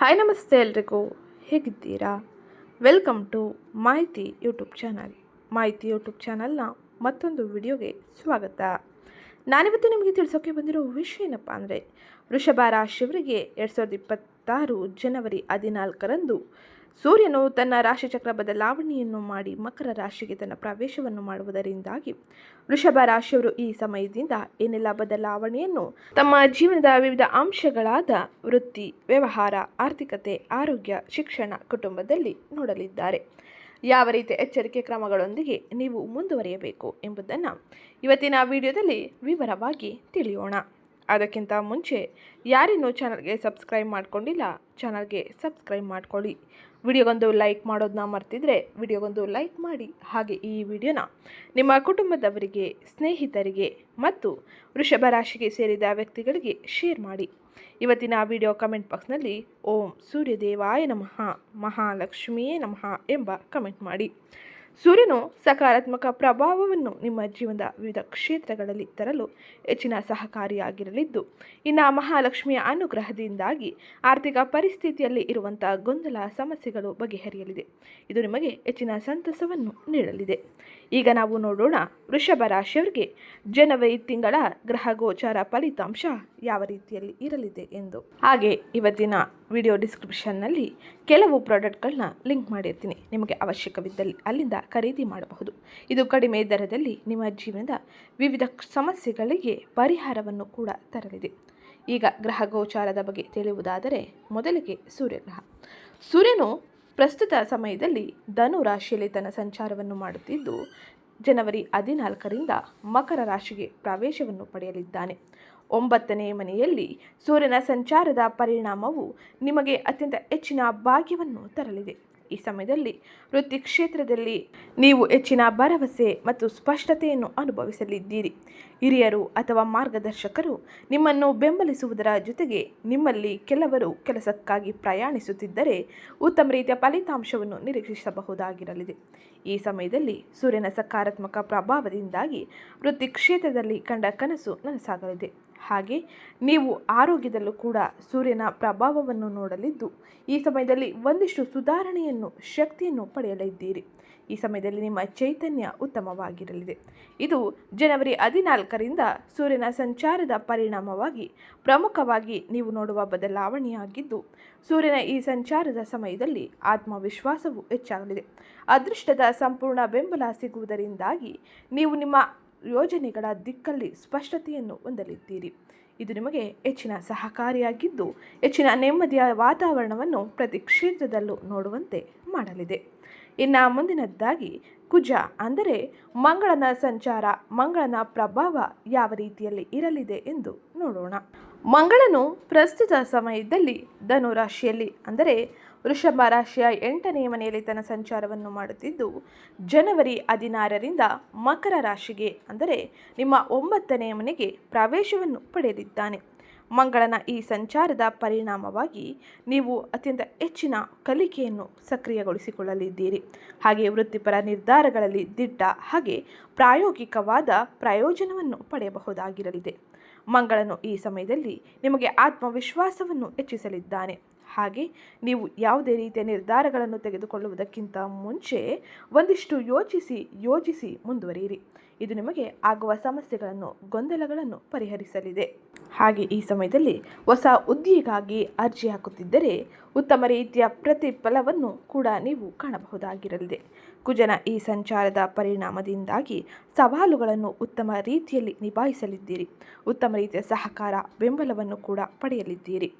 Hi ನಮಸ್ತೆ ಎಲ್ರಿಗೂ. ಹೇಗಿದ್ದೀರಾ? Welcome to Mahiti YouTube channel. Mahiti YouTube ಚಾನಲ್ನ ಮತ್ತೊಂದು ವಿಡಿಯೋಗೆ ಸ್ವಾಗತ. ನಾನಿವತ್ತು ನಿಮಗೆ ತಿಳಿಸೋಕೆ ಬಂದಿರೋ ವಿಷಯ ಏನಪ್ಪ ಅಂದರೆ, ವೃಷಭ ರಾಶಿಯವರಿಗೆ ಎರಡು ಸಾವಿರದ ಇಪ್ಪತ್ತಾರು ಜನವರಿ ಹದಿನಾಲ್ಕರಂದು ಸೂರ್ಯನು ತನ್ನ ರಾಶಿಚಕ್ರ ಬದಲಾವಣೆಯನ್ನು ಮಾಡಿ ಮಕರ ರಾಶಿಗೆ ತನ್ನ ಪ್ರವೇಶವನ್ನು ಮಾಡುವುದರಿಂದಾಗಿ ವೃಷಭ ರಾಶಿಯವರು ಈ ಸಮಯದಿಂದ ಏನೆಲ್ಲ ಬದಲಾವಣೆಯನ್ನು ತಮ್ಮ ಜೀವನದ ವಿವಿಧ ಅಂಶಗಳಾದ ವೃತ್ತಿ, ವ್ಯವಹಾರ, ಆರ್ಥಿಕತೆ, ಆರೋಗ್ಯ, ಶಿಕ್ಷಣ ಕುಟುಂಬದಲ್ಲಿ ನೋಡಲಿದ್ದಾರೆ. ಯಾವ ರೀತಿಯ ಎಚ್ಚರಿಕೆ ಕ್ರಮಗಳೊಂದಿಗೆ ನೀವು ಮುಂದುವರಿಯಬೇಕು ಎಂಬುದನ್ನು ಇವತ್ತಿನ ವಿಡಿಯೋದಲ್ಲಿ ವಿವರವಾಗಿ ತಿಳಿಯೋಣ. ಅದಕ್ಕಿಂತ ಮುಂಚೆ ಯಾರಿನ್ನೂ ಚಾನಲ್ಗೆ ಸಬ್ಸ್ಕ್ರೈಬ್ ಮಾಡ್ಕೊಂಡಿಲ್ಲ, ಚಾನಲ್ಗೆ ಸಬ್ಸ್ಕ್ರೈಬ್ ಮಾಡ್ಕೊಳ್ಳಿ. ವಿಡಿಯೋಗೊಂದು ಲೈಕ್ ಮಾಡೋದನ್ನ ಮರ್ತಿದ್ರೆ ವಿಡಿಯೋಗೊಂದು ಲೈಕ್ ಮಾಡಿ. ಹಾಗೆ ಈ ವಿಡಿಯೋನ ನಿಮ್ಮ ಕುಟುಂಬದವರಿಗೆ, ಸ್ನೇಹಿತರಿಗೆ ಮತ್ತು ವೃಷಭ ರಾಶಿಗೆ ಸೇರಿದ ವ್ಯಕ್ತಿಗಳಿಗೆ ಶೇರ್ ಮಾಡಿ. ಇವತ್ತಿನ ವಿಡಿಯೋ ಕಮೆಂಟ್ ಬಾಕ್ಸ್ನಲ್ಲಿ ಓಂ ಸೂರ್ಯದೇವಾಯ ನಮಃ, ಮಹಾಲಕ್ಷ್ಮಿಯೇ ನಮಃ ಎಂಬ ಕಮೆಂಟ್ ಮಾಡಿ. ಸೂರ್ಯನು ಸಕಾರಾತ್ಮಕ ಪ್ರಭಾವವನ್ನು ನಿಮ್ಮ ಜೀವನದ ವಿವಿಧ ಕ್ಷೇತ್ರಗಳಲ್ಲಿ ತರಲು ಹೆಚ್ಚಿನ ಸಹಕಾರಿಯಾಗಿರಲಿದ್ದು, ಇನ್ನು ಮಹಾಲಕ್ಷ್ಮಿಯ ಅನುಗ್ರಹದಿಂದಾಗಿ ಆರ್ಥಿಕ ಪರಿಸ್ಥಿತಿಯಲ್ಲಿ ಇರುವಂತಹ ಗೊಂದಲ, ಸಮಸ್ಯೆಗಳು ಬಗೆಹರಿಯಲಿದೆ. ಇದು ನಿಮಗೆ ಹೆಚ್ಚಿನ ಸಂತಸವನ್ನು ನೀಡಲಿದೆ. ಈಗ ನಾವು ನೋಡೋಣ ವೃಷಭ ರಾಶಿಯವರಿಗೆ ಜನವರಿ ತಿಂಗಳ ಗ್ರಹ ಗೋಚಾರ ಫಲಿತಾಂಶ ಯಾವ ರೀತಿಯಲ್ಲಿ ಇರಲಿದೆ ಎಂದು. ಹಾಗೆ ಇವತ್ತಿನ ವಿಡಿಯೋ ಡಿಸ್ಕ್ರಿಪ್ಷನ್ನಲ್ಲಿ ಕೆಲವು ಪ್ರಾಡಕ್ಟ್ಗಳನ್ನ ಲಿಂಕ್ ಮಾಡಿರ್ತೀನಿ. ನಿಮಗೆ ಅವಶ್ಯಕವಿದ್ದಲ್ಲಿ ಅಲ್ಲಿಂದ ಖರೀದಿ ಮಾಡಬಹುದು. ಇದು ಕಡಿಮೆ ದರದಲ್ಲಿ ನಿಮ್ಮ ಜೀವನದ ವಿವಿಧ ಸಮಸ್ಯೆಗಳಿಗೆ ಪರಿಹಾರವನ್ನು ಕೂಡ ತರಲಿದೆ. ಈಗ ಗ್ರಹ ಗೋಚಾರದ ಬಗ್ಗೆ ತಿಳಿಯುವುದಾದರೆ ಮೊದಲಿಗೆ ಸೂರ್ಯಗ್ರಹ ಸೂರ್ಯನು ಪ್ರಸ್ತುತ ಸಮಯದಲ್ಲಿ ಧನು ರಾಶಿಯಲ್ಲಿ ತನ್ನ ಸಂಚಾರವನ್ನು ಮಾಡುತ್ತಿದ್ದು, ಜನವರಿ ಹದಿನಾಲ್ಕರಿಂದ ಮಕರ ರಾಶಿಗೆ ಪ್ರವೇಶವನ್ನು ಪಡೆಯಲಿದ್ದಾನೆ. ಒಂಬತ್ತನೇ ಮನೆಯಲ್ಲಿ ಸೂರ್ಯನ ಸಂಚಾರದ ಪರಿಣಾಮವು ನಿಮಗೆ ಅತ್ಯಂತ ಹೆಚ್ಚಿನ ಭಾಗ್ಯವನ್ನು ತರಲಿದೆ. ಈ ಸಮಯದಲ್ಲಿ ವೃತ್ತಿ ಕ್ಷೇತ್ರದಲ್ಲಿ ನೀವು ಹೆಚ್ಚಿನ ಭರವಸೆ ಮತ್ತು ಸ್ಪಷ್ಟತೆಯನ್ನು ಅನುಭವಿಸಲಿದ್ದೀರಿ. ಹಿರಿಯರು ಅಥವಾ ಮಾರ್ಗದರ್ಶಕರು ನಿಮ್ಮನ್ನು ಬೆಂಬಲಿಸುವುದರ ಜೊತೆಗೆ ನಿಮ್ಮಲ್ಲಿ ಕೆಲವರು ಕೆಲಸಕ್ಕಾಗಿ ಪ್ರಯಾಣಿಸುತ್ತಿದ್ದರೆ ಉತ್ತಮ ರೀತಿಯ ಫಲಿತಾಂಶವನ್ನು ನಿರೀಕ್ಷಿಸಬಹುದಾಗಿರಲಿದೆ. ಈ ಸಮಯದಲ್ಲಿ ಸೂರ್ಯನ ಸಕಾರಾತ್ಮಕ ಪ್ರಭಾವದಿಂದಾಗಿ ವೃತ್ತಿ ಕ್ಷೇತ್ರದಲ್ಲಿ ಕಂಡ ಕನಸು ನನಸಾಗಲಿದೆ. ಹಾಗೆ ನೀವು ಆರೋಗ್ಯದಲ್ಲೂ ಕೂಡ ಸೂರ್ಯನ ಪ್ರಭಾವವನ್ನು ನೋಡಲಿದ್ದು, ಈ ಸಮಯದಲ್ಲಿ ಒಂದಿಷ್ಟು ಸುಧಾರಣೆಯನ್ನು, ಶಕ್ತಿಯನ್ನು ಪಡೆಯಲಿದ್ದೀರಿ. ಈ ಸಮಯದಲ್ಲಿ ನಿಮ್ಮ ಚೈತನ್ಯ ಉತ್ತಮವಾಗಿರಲಿದೆ. ಇದು ಜನವರಿ ಹದಿನಾಲ್ಕರಿಂದ ಸೂರ್ಯನ ಸಂಚಾರದ ಪರಿಣಾಮವಾಗಿ ಪ್ರಮುಖವಾಗಿ ನೀವು ನೋಡುವ ಬದಲಾವಣೆಯಾಗಿದ್ದು, ಸೂರ್ಯನ ಈ ಸಂಚಾರದ ಸಮಯದಲ್ಲಿ ಆತ್ಮವಿಶ್ವಾಸವು ಹೆಚ್ಚಾಗಲಿದೆ. ಅದೃಷ್ಟದ ಸಂಪೂರ್ಣ ಬೆಂಬಲ ಸಿಗುವುದರಿಂದಾಗಿ ನೀವು ನಿಮ್ಮ ಯೋಜನೆಗಳ ದಿಕ್ಕಲ್ಲಿ ಸ್ಪಷ್ಟತೆಯನ್ನು ಹೊಂದಲಿದ್ದೀರಿ. ಇದು ನಿಮಗೆ ಹೆಚ್ಚಿನ ಸಹಕಾರಿಯಾಗಿದ್ದು, ಹೆಚ್ಚಿನ ನೆಮ್ಮದಿಯ ವಾತಾವರಣವನ್ನು ಪ್ರತಿ ಕ್ಷೇತ್ರದಲ್ಲೂ ನೋಡುವಂತೆ ಮಾಡಲಿದೆ. ಇನ್ನು ಮುಂದಿನದ್ದಾಗಿ, ಕುಜ ಅಂದರೆ ಮಂಗಳನ ಸಂಚಾರ, ಮಂಗಳನ ಪ್ರಭಾವ ಯಾವ ರೀತಿಯಲ್ಲಿ ಇರಲಿದೆ ಎಂದು ನೋಡೋಣ. ಮಂಗಳನು ಪ್ರಸ್ತುತ ಸಮಯದಲ್ಲಿ ಧನುರಾಶಿಯಲ್ಲಿ, ಅಂದರೆ ವೃಷಭ ರಾಶಿಯ ಎಂಟನೆಯ ಮನೆಯಲ್ಲಿ ತನ್ನ ಸಂಚಾರವನ್ನು ಮಾಡುತ್ತಿದ್ದು, ಜನವರಿ ಹದಿನಾರರಿಂದ ಮಕರ ರಾಶಿಗೆ, ಅಂದರೆ ನಿಮ್ಮ ಒಂಬತ್ತನೆಯ ಮನೆಗೆ ಪ್ರವೇಶವನ್ನು ಪಡೆಯಲಿದ್ದಾನೆ ಮಂಗಳನ ಈ ಸಂಚಾರದ ಪರಿಣಾಮವಾಗಿ ನೀವು ಅತ್ಯಂತ ಹೆಚ್ಚಿನ ಕಲಿಕೆಯನ್ನು ಸಕ್ರಿಯಗೊಳಿಸಿಕೊಳ್ಳಲಿದ್ದೀರಿ. ಹಾಗೆ ವೃತ್ತಿಪರ ನಿರ್ಧಾರಗಳಲ್ಲಿ ದಿಟ್ಟ ಹಾಗೆ ಪ್ರಾಯೋಗಿಕವಾದ ಪ್ರಯೋಜನವನ್ನು ಪಡೆಯಬಹುದಾಗಿರಲಿದೆ. ಮಂಗಳನು ಈ ಸಮಯದಲ್ಲಿ ನಿಮಗೆ ಆತ್ಮವಿಶ್ವಾಸವನ್ನು ಹೆಚ್ಚಿಸಲಿದ್ದಾನೆ. ಹಾಗೆ ನೀವು ಯಾವುದೇ ರೀತಿಯ ನಿರ್ಧಾರಗಳನ್ನು ತೆಗೆದುಕೊಳ್ಳುವುದಕ್ಕಿಂತ ಮುಂಚೆ ಒಂದಿಷ್ಟು ಯೋಚಿಸಿ ಯೋಚಿಸಿ ಮುಂದುವರಿಯಿರಿ. ಇದು ನಿಮಗೆ ಆಗುವ ಸಮಸ್ಯೆಗಳನ್ನು, ಗೊಂದಲಗಳನ್ನು ಪರಿಹರಿಸಲಿದೆ. ಹಾಗೆ ಈ ಸಮಯದಲ್ಲಿ ಹೊಸ ಹುದ್ದೆಗಾಗಿ ಅರ್ಜಿ ಹಾಕುತ್ತಿದ್ದರೆ ಉತ್ತಮ ರೀತಿಯ ಪ್ರತಿಫಲವನ್ನು ಕೂಡ ನೀವು ಕಾಣಬಹುದಾಗಿರಲಿದೆ. ಕುಜನ ಈ ಸಂಚಾರದ ಪರಿಣಾಮದಿಂದಾಗಿ ಸವಾಲುಗಳನ್ನು ಉತ್ತಮ ರೀತಿಯಲ್ಲಿ ನಿಭಾಯಿಸಲಿದ್ದೀರಿ. ಉತ್ತಮ ರೀತಿಯ ಸಹಕಾರ, ಬೆಂಬಲವನ್ನು ಕೂಡ ಪಡೆಯಲಿದ್ದೀರಿ.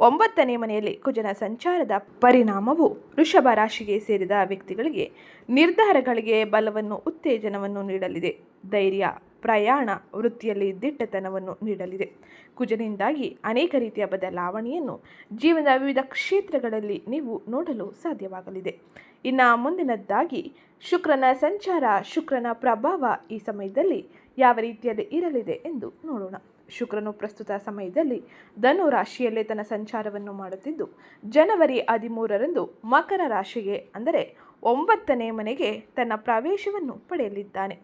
ಒಂಬತ್ತನೇ ಮನೆಯಲ್ಲಿ ಕುಜನ ಸಂಚಾರದ ಪರಿಣಾಮವು ವೃಷಭ ರಾಶಿಗೆ ಸೇರಿದ ವ್ಯಕ್ತಿಗಳಿಗೆ ನಿರ್ಧಾರಗಳಿಗೆ ಬಲವನ್ನು, ಉತ್ತೇಜನವನ್ನು ನೀಡಲಿದೆ. ಧೈರ್ಯ, ಪ್ರಯಾಣ, ವೃತ್ತಿಯಲ್ಲಿ ದಿಟ್ಟತನವನ್ನು ನೀಡಲಿದೆ. ಕುಜನಿಂದಾಗಿ ಅನೇಕ ರೀತಿಯ ಬದಲಾವಣೆಯನ್ನು ಜೀವನದ ವಿವಿಧ ಕ್ಷೇತ್ರಗಳಲ್ಲಿ ನೀವು ನೋಡಲು ಸಾಧ್ಯವಾಗಲಿದೆ. ಇನ್ನು ಮುಂದಿನದ್ದಾಗಿ, ಶುಕ್ರನ ಸಂಚಾರ, ಶುಕ್ರನ ಪ್ರಭಾವ ಈ ಸಮಯದಲ್ಲಿ ಯಾವ ರೀತಿಯಲ್ಲಿ ಇರಲಿದೆ ಎಂದು ನೋಡೋಣ. ಶುಕ್ರನು ಪ್ರಸ್ತುತ ಸಮಯದಲ್ಲಿ ಧನು ರಾಶಿಯಲ್ಲೇ ತನ್ನ ಸಂಚಾರವನ್ನು ಮಾಡುತ್ತಿದ್ದು, ಜನವರಿ ಹದಿಮೂರರಂದು ಮಕರ ರಾಶಿಗೆ, ಅಂದರೆ ಒಂಬತ್ತನೇ ಮನೆಗೆ ತನ್ನ ಪ್ರವೇಶವನ್ನು ಪಡೆಯಲಿದ್ದಾನೆ.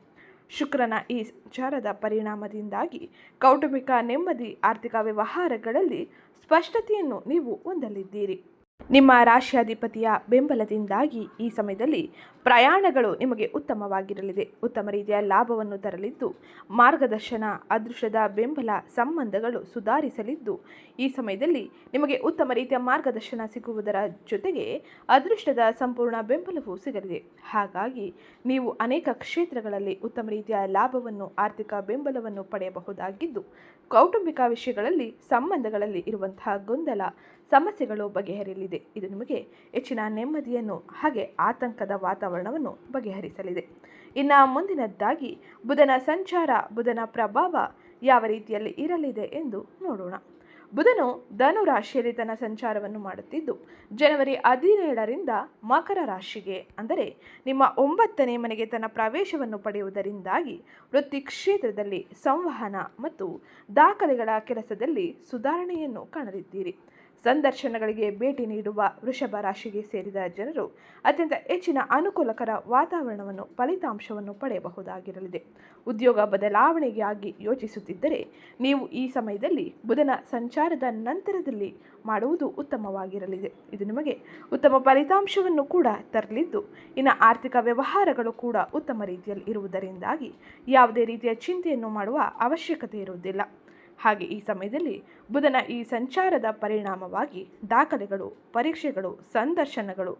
ಶುಕ್ರನ ಈ ಸಂಚಾರದ ಪರಿಣಾಮದಿಂದಾಗಿ ಕೌಟುಂಬಿಕ ನೆಮ್ಮದಿ, ಆರ್ಥಿಕ ವ್ಯವಹಾರಗಳಲ್ಲಿ ಸ್ಪಷ್ಟತೆಯನ್ನು ನೀವು ಹೊಂದಲಿದ್ದೀರಿ. ನಿಮ್ಮ ರಾಶ್ಯಾಧಿಪತಿಯ ಬೆಂಬಲದಿಂದಾಗಿ ಈ ಸಮಯದಲ್ಲಿ ಪ್ರಯಾಣಗಳು ನಿಮಗೆ ಉತ್ತಮವಾಗಿರಲಿದೆ. ಉತ್ತಮ ರೀತಿಯ ಲಾಭವನ್ನು ತರಲಿದ್ದು, ಮಾರ್ಗದರ್ಶನ, ಅದೃಷ್ಟದ ಬೆಂಬಲ ಸಂಬಂಧಗಳು ಸುಧಾರಿಸಲಿದ್ದು, ಈ ಸಮಯದಲ್ಲಿ ನಿಮಗೆ ಉತ್ತಮ ರೀತಿಯ ಮಾರ್ಗದರ್ಶನ ಸಿಗುವುದರ ಜೊತೆಗೆ ಅದೃಷ್ಟದ ಸಂಪೂರ್ಣ ಬೆಂಬಲವೂ ಸಿಗಲಿದೆ. ಹಾಗಾಗಿ ನೀವು ಅನೇಕ ಕ್ಷೇತ್ರಗಳಲ್ಲಿ ಉತ್ತಮ ರೀತಿಯ ಲಾಭವನ್ನು, ಆರ್ಥಿಕ ಬೆಂಬಲವನ್ನು ಪಡೆಯಬಹುದಾಗಿದ್ದು, ಕೌಟುಂಬಿಕ ವಿಷಯಗಳಲ್ಲಿ, ಸಂಬಂಧಗಳಲ್ಲಿ ಇರುವಂತಹ ಗೊಂದಲ ಸಮಸ್ಯೆಗಳು ಬಗೆಹರಿಯಲಿದೆ. ಇದು ನಿಮಗೆ ಹೆಚ್ಚಿನ ನೆಮ್ಮದಿಯನ್ನು ಹಾಗೆ ಆತಂಕದ ವಾತಾವರಣವನ್ನು ಬಗೆಹರಿಸಲಿದೆ. ಇನ್ನು ಮುಂದಿನದ್ದಾಗಿ, ಬುಧನ ಸಂಚಾರ, ಬುಧನ ಪ್ರಭಾವ ಯಾವ ರೀತಿಯಲ್ಲಿ ಇರಲಿದೆ ಎಂದು ನೋಡೋಣ. ಬುಧನು ಧನು ರಾಶಿಯಲ್ಲಿ ತನ್ನ ಸಂಚಾರವನ್ನು ಮಾಡುತ್ತಿದ್ದು, ಜನವರಿ ಹದಿನೇಳರಿಂದ ಮಕರ ರಾಶಿಗೆ, ಅಂದರೆ ನಿಮ್ಮ ಒಂಬತ್ತನೇ ಮನೆಗೆ ತನ್ನ ಪ್ರವೇಶವನ್ನು ಪಡೆಯುವುದರಿಂದಾಗಿ ವೃತ್ತಿ ಕ್ಷೇತ್ರದಲ್ಲಿ ಸಂವಹನ ಮತ್ತು ದಾಖಲೆಗಳ ಕೆಲಸದಲ್ಲಿ ಸುಧಾರಣೆಯನ್ನು ಕಾಣಲಿದ್ದೀರಿ. ಸಂದರ್ಶನಗಳಿಗೆ ಭೇಟಿ ನೀಡುವ ವೃಷಭ ರಾಶಿಗೆ ಸೇರಿದ ಜನರು ಅತ್ಯಂತ ಹೆಚ್ಚಿನ ಅನುಕೂಲಕರ ವಾತಾವರಣವನ್ನು, ಫಲಿತಾಂಶವನ್ನು ಪಡೆಯಬಹುದಾಗಿರಲಿದೆ. ಉದ್ಯೋಗ ಬದಲಾವಣೆಗಾಗಿ ಯೋಚಿಸುತ್ತಿದ್ದರೆ ನೀವು ಈ ಸಮಯದಲ್ಲಿ ಬುಧನ ಸಂಚಾರದ ನಂತರದಲ್ಲಿ ಮಾಡುವುದು ಉತ್ತಮವಾಗಿರಲಿದೆ. ಇದು ನಿಮಗೆ ಉತ್ತಮ ಫಲಿತಾಂಶವನ್ನು ಕೂಡ ತರಲಿದ್ದು, ಇನ್ನು ಆರ್ಥಿಕ ವ್ಯವಹಾರಗಳು ಕೂಡ ಉತ್ತಮ ರೀತಿಯಲ್ಲಿ ಇರುವುದರಿಂದಾಗಿ ಯಾವುದೇ ರೀತಿಯ ಚಿಂತೆಯನ್ನು ಮಾಡುವ ಅವಶ್ಯಕತೆ ಇರುವುದಿಲ್ಲ. ಹಾಗೆ ಈ ಸಮಯದಲ್ಲಿ ಬುಧನ ಈ ಸಂಚಾರದ ಪರಿಣಾಮವಾಗಿ ದಾಖಲೆಗಳು ಪರೀಕ್ಷೆಗಳು ಸಂದರ್ಶನಗಳು